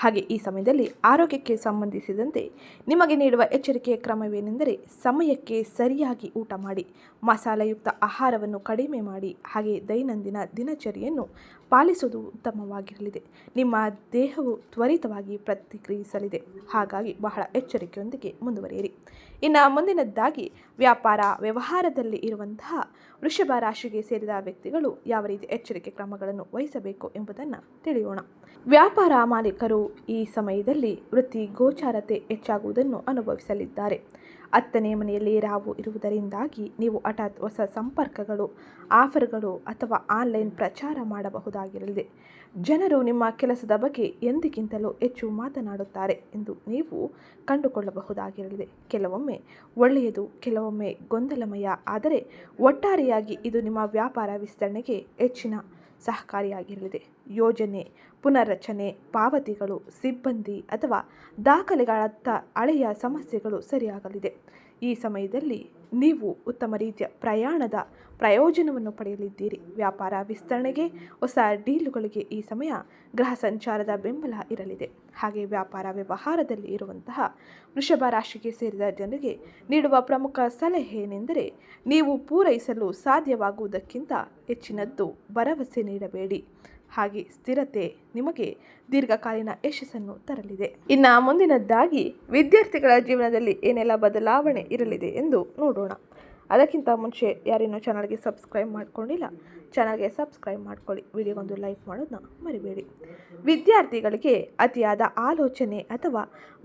ಹಾಗೆ ಈ ಸಮಯದಲ್ಲಿ ಆರೋಗ್ಯಕ್ಕೆ ಸಂಬಂಧಿಸಿದಂತೆ ನಿಮಗೆ ನೀಡುವ ಎಚ್ಚರಿಕೆಯ ಕ್ರಮವೇನೆಂದರೆ ಸಮಯಕ್ಕೆ ಸರಿಯಾಗಿ ಊಟ ಮಾಡಿ, ಮಸಾಲೆಯುಕ್ತ ಆಹಾರವನ್ನು ಕಡಿಮೆ ಮಾಡಿ, ಹಾಗೆ ದೈನಂದಿನ ದಿನಚರಿಯನ್ನು ಪಾಲಿಸುವುದು ಉತ್ತಮವಾಗಿರಲಿದೆ. ನಿಮ್ಮ ದೇಹವು ತ್ವರಿತವಾಗಿ ಪ್ರತಿಕ್ರಿಯಿಸಲಿದೆ. ಹಾಗಾಗಿ ಬಹಳ ಎಚ್ಚರಿಕೆಯೊಂದಿಗೆ ಮುಂದುವರಿಯಿರಿ. ಇನ್ನು ಮುಂದಿನದ್ದಾಗಿ ವ್ಯಾಪಾರ ವ್ಯವಹಾರದಲ್ಲಿ ಇರುವಂತಹ ವೃಷಭ ರಾಶಿಗೆ ಸೇರಿದ ವ್ಯಕ್ತಿಗಳು ಯಾವ ರೀತಿ ಎಚ್ಚರಿಕೆ ಕ್ರಮಗಳನ್ನು ವಹಿಸಬೇಕು ಎಂಬುದನ್ನು ತಿಳಿಯೋಣ. ವ್ಯಾಪಾರ ಮಾಲೀಕರು ಈ ಸಮಯದಲ್ಲಿ ವೃತ್ತಿ ಗೋಚಾರತೆ ಹೆಚ್ಚಾಗುವುದನ್ನು ಅನುಭವಿಸಲಿದ್ದಾರೆ. ಹತ್ತನೇ ಮನೆಯಲ್ಲಿ ರಾವು ಇರುವುದರಿಂದಾಗಿ ನೀವು ಹಠಾತ್ ಹೊಸ ಸಂಪರ್ಕಗಳು, ಆಫರ್ಗಳು ಅಥವಾ ಆನ್ಲೈನ್ ಪ್ರಚಾರ ಮಾಡಬಹುದಾಗಿರಲಿದೆ ಜನರು ನಿಮ್ಮ ಕೆಲಸದ ಬಗ್ಗೆ ಎಂದಿಗಿಂತಲೂ ಹೆಚ್ಚು ಮಾತನಾಡುತ್ತಾರೆ ಎಂದು ನೀವು ಕಂಡುಕೊಳ್ಳಬಹುದಾಗಿರಲಿದೆ ಕೆಲವೊಮ್ಮೆ ಒಳ್ಳೆಯದು, ಕೆಲವೊಮ್ಮೆ ಗೊಂದಲಮಯ, ಆದರೆ ಒಟ್ಟಾರೆಯಾಗಿ ಇದು ನಿಮ್ಮ ವ್ಯಾಪಾರ ವಿಸ್ತರಣೆಗೆ ಹೆಚ್ಚಿನ ಸಹಕಾರಿಯಾಗಿರಲಿದೆ. ಯೋಜನೆ ಪುನರ್ರಚನೆ ಪಾವತಿಗಳು ಸಿಬ್ಬಂದಿ ಅಥವಾ ದಾಖಲೆಗಳತ್ತ ಹಳೆಯ ಸಮಸ್ಯೆಗಳು ಸರಿಯಾಗಲಿದೆ. ಈ ಸಮಯದಲ್ಲಿ ನೀವು ಉತ್ತಮ ರೀತಿಯ ಪ್ರಯಾಣದ ಪ್ರಯೋಜನವನ್ನು ಪಡೆಯಲಿದ್ದೀರಿ. ವ್ಯಾಪಾರ ವಿಸ್ತರಣೆಗೆ ಹೊಸ ಡೀಲುಗಳಿಗೆ ಈ ಸಮಯ ಗ್ರಹ ಸಂಚಾರದ ಬೆಂಬಲ ಇರಲಿದೆ. ಹಾಗೆ ವ್ಯಾಪಾರ ವ್ಯವಹಾರದಲ್ಲಿ ಇರುವಂತಹ ವೃಷಭ ರಾಶಿಗೆ ಸೇರಿದ ಜನರಿಗೆ ನೀಡುವ ಪ್ರಮುಖ ಸಲಹೆ ಏನೆಂದರೆ ನೀವು ಪೂರೈಸಲು ಸಾಧ್ಯವಾಗುವುದಕ್ಕಿಂತ ಹೆಚ್ಚಿನದ್ದು ಭರವಸೆ ನೀಡಬೇಡಿ. ಹಾಗೆ ಸ್ಥಿರತೆ ನಿಮಗೆ ದೀರ್ಘಕಾಲೀನ ಯಶಸ್ಸನ್ನು ತರಲಿದೆ. ಇನ್ನು ಮುಂದಿನದ್ದಾಗಿ ವಿದ್ಯಾರ್ಥಿಗಳ ಜೀವನದಲ್ಲಿ ಏನೆಲ್ಲ ಬದಲಾವಣೆ ಇರಲಿದೆ ಎಂದು ನೋಡೋಣ. ಅದಕ್ಕಿಂತ ಮುಂಚೆ ಯಾರೇನೋ ಚಾನಲ್ಗೆ ಸಬ್ಸ್ಕ್ರೈಬ್ ಮಾಡ್ಕೊಂಡಿಲ್ಲ. ಚಾನಲ್ಗೆ ಸಬ್ಸ್ಕ್ರೈಬ್ ಮಾಡ್ಕೊಳ್ಳಿ. ವಿಡಿಯೋಗೊಂದು ಲೈಕ್ ಮಾಡೋದನ್ನ ಮರಿಬೇಡಿ. ವಿದ್ಯಾರ್ಥಿಗಳಿಗೆ ಅತಿಯಾದ ಆಲೋಚನೆ ಅಥವಾ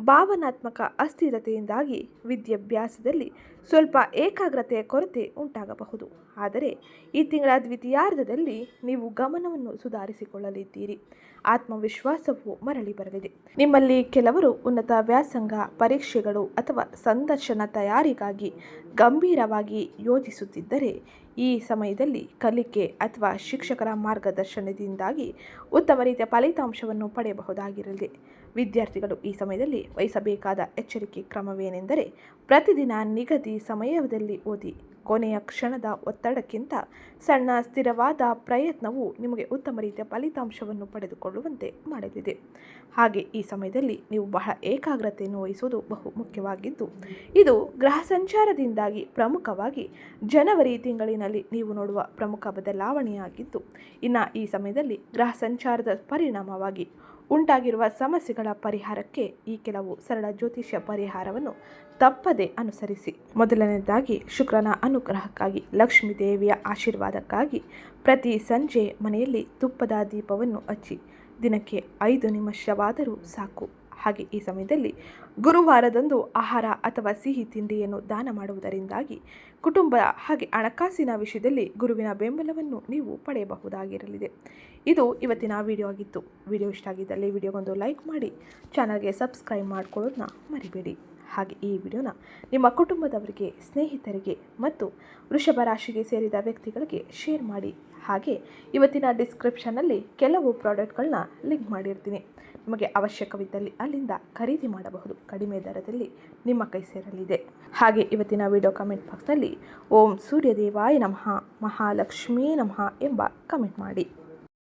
ಭಾವನಾತ್ಮಕ ಅಸ್ಥಿರತೆಯಿಂದಾಗಿ ವಿದ್ಯಾಭ್ಯಾಸದಲ್ಲಿ ಸ್ವಲ್ಪ ಏಕಾಗ್ರತೆಯ ಕೊರತೆ ಉಂಟಾಗಬಹುದು. ಆದರೆ ಈ ತಿಂಗಳ ದ್ವಿತೀಯಾರ್ಧದಲ್ಲಿ ನೀವು ಗಮನವನ್ನು ಸುಧಾರಿಸಿಕೊಳ್ಳಲಿದ್ದೀರಿ. ಆತ್ಮವಿಶ್ವಾಸವು ಮರಳಿ ಬರಲಿದೆ. ನಿಮ್ಮಲ್ಲಿ ಕೆಲವರು ಉನ್ನತ ವ್ಯಾಸಂಗ, ಪರೀಕ್ಷೆಗಳು ಅಥವಾ ಸಂದರ್ಶನ ತಯಾರಿಗಾಗಿ ಗಂಭೀರವಾಗಿ ಯೋಜಿಸುತ್ತಿದ್ದರೆ ಈ ಸಮಯದಲ್ಲಿ ಕಲಿಕೆ ಅಥವಾ ಶಿಕ್ಷಕರ ಮಾರ್ಗದರ್ಶನದಿಂದಾಗಿ ಉತ್ತಮ ರೀತಿಯ ಫಲಿತಾಂಶವನ್ನು ಪಡೆಯಬಹುದಾಗಿರಲಿದೆ ವಿದ್ಯಾರ್ಥಿಗಳು ಈ ಸಮಯದಲ್ಲಿ ವಹಿಸಬೇಕಾದ ಎಚ್ಚರಿಕೆ ಕ್ರಮವೇನೆಂದರೆ ಪ್ರತಿದಿನ ನಿಗದಿ ಸಮಯದಲ್ಲಿ ಓದಿ. ಕೊನೆಯ ಕ್ಷಣದ ಒತ್ತಡಕ್ಕಿಂತ ಸಣ್ಣ ಸ್ಥಿರವಾದ ಪ್ರಯತ್ನವು ನಿಮಗೆ ಉತ್ತಮ ರೀತಿಯ ಫಲಿತಾಂಶವನ್ನು ಪಡೆದುಕೊಳ್ಳುವಂತೆ ಮಾಡಲಿದೆ. ಹಾಗೆ ಈ ಸಮಯದಲ್ಲಿ ನೀವು ಬಹಳ ಏಕಾಗ್ರತೆಯನ್ನು ವಹಿಸುವುದು ಬಹು ಮುಖ್ಯವಾಗಿದ್ದು, ಇದು ಗ್ರಹ ಸಂಚಾರದಿಂದಾಗಿ ಪ್ರಮುಖವಾಗಿ ಜನವರಿ ತಿಂಗಳಿನಲ್ಲಿ ನೀವು ನೋಡುವ ಪ್ರಮುಖ ಬದಲಾವಣೆಯಾಗಿದ್ದು, ಇನ್ನು ಈ ಸಮಯದಲ್ಲಿ ಗ್ರಹ ಸಂಚಾರದ ಪರಿಣಾಮವಾಗಿ ಉಂಟಾಗಿರುವ ಸಮಸ್ಯೆಗಳ ಪರಿಹಾರಕ್ಕೆ ಈ ಕೆಲವು ಸರಳ ಜ್ಯೋತಿಷ್ಯ ಪರಿಹಾರವನ್ನು ತಪ್ಪದೆ ಅನುಸರಿಸಿ. ಮೊದಲನೇದಾಗಿ ಶುಕ್ರನ ಅನುಗ್ರಹಕ್ಕಾಗಿ, ಲಕ್ಷ್ಮೀ ದೇವಿಯ ಆಶೀರ್ವಾದಕ್ಕಾಗಿ ಪ್ರತಿ ಸಂಜೆ ಮನೆಯಲ್ಲಿ ತುಪ್ಪದ ದೀಪವನ್ನು ಹಚ್ಚಿ, ದಿನಕ್ಕೆ ಐದು ನಿಮಿಷವಾದರೂ ಸಾಕು. ಹಾಗೆ ಈ ಸಮಯದಲ್ಲಿ ಗುರುವಾರದಂದು ಆಹಾರ ಅಥವಾ ಸಿಹಿ ತಿಂಡಿಯನ್ನು ದಾನ ಮಾಡುವುದರಿಂದಾಗಿ ಕುಟುಂಬ ಹಾಗೆ ಹಣಕಾಸಿನ ವಿಷಯದಲ್ಲಿ ಗುರುವಿನ ಬೆಂಬಲವನ್ನು ನೀವು ಪಡೆಯಬಹುದಾಗಿರಲಿದೆ. ಇದು ಇವತ್ತಿನ ವಿಡಿಯೋ ಆಗಿತ್ತು. ವಿಡಿಯೋ ಇಷ್ಟ ಆಗಿದ್ದಲ್ಲಿ ವಿಡಿಯೋಗೊಂದು ಲೈಕ್ ಮಾಡಿ ಚಾನಲ್ಗೆ ಸಬ್ಸ್ಕ್ರೈಬ್ ಮಾಡ್ಕೊಳ್ಳೋದನ್ನ ಮರಿಬೇಡಿ. ಹಾಗೆ ಈ ವಿಡಿಯೋನ ನಿಮ್ಮ ಕುಟುಂಬದವರಿಗೆ, ಸ್ನೇಹಿತರಿಗೆ ಮತ್ತು ವೃಷಭ ರಾಶಿಗೆ ಸೇರಿದ ವ್ಯಕ್ತಿಗಳಿಗೆ ಶೇರ್ ಮಾಡಿ. ಹಾಗೆ ಇವತ್ತಿನ ಡಿಸ್ಕ್ರಿಪ್ಷನಲ್ಲಿ ಕೆಲವು ಪ್ರಾಡಕ್ಟ್ಗಳನ್ನ ಲಿಂಕ್ ಮಾಡಿರ್ತೀನಿ. ನಿಮಗೆ ಅವಶ್ಯಕವಿದ್ದಲ್ಲಿ ಅಲ್ಲಿಂದ ಖರೀದಿ ಮಾಡಬಹುದು. ಕಡಿಮೆ ದರದಲ್ಲಿ ನಿಮ್ಮ ಕೈ ಸೇರಲಿದೆ. ಹಾಗೆ ಇವತ್ತಿನ ವಿಡಿಯೋ ಕಮೆಂಟ್ ಬಾಕ್ಸ್ನಲ್ಲಿ ಓಂ ಸೂರ್ಯದೇವಾಯ ನಮಃ, ಮಹಾಲಕ್ಷ್ಮೀ ನಮಃ ಎಂಬ ಕಮೆಂಟ್ ಮಾಡಿ.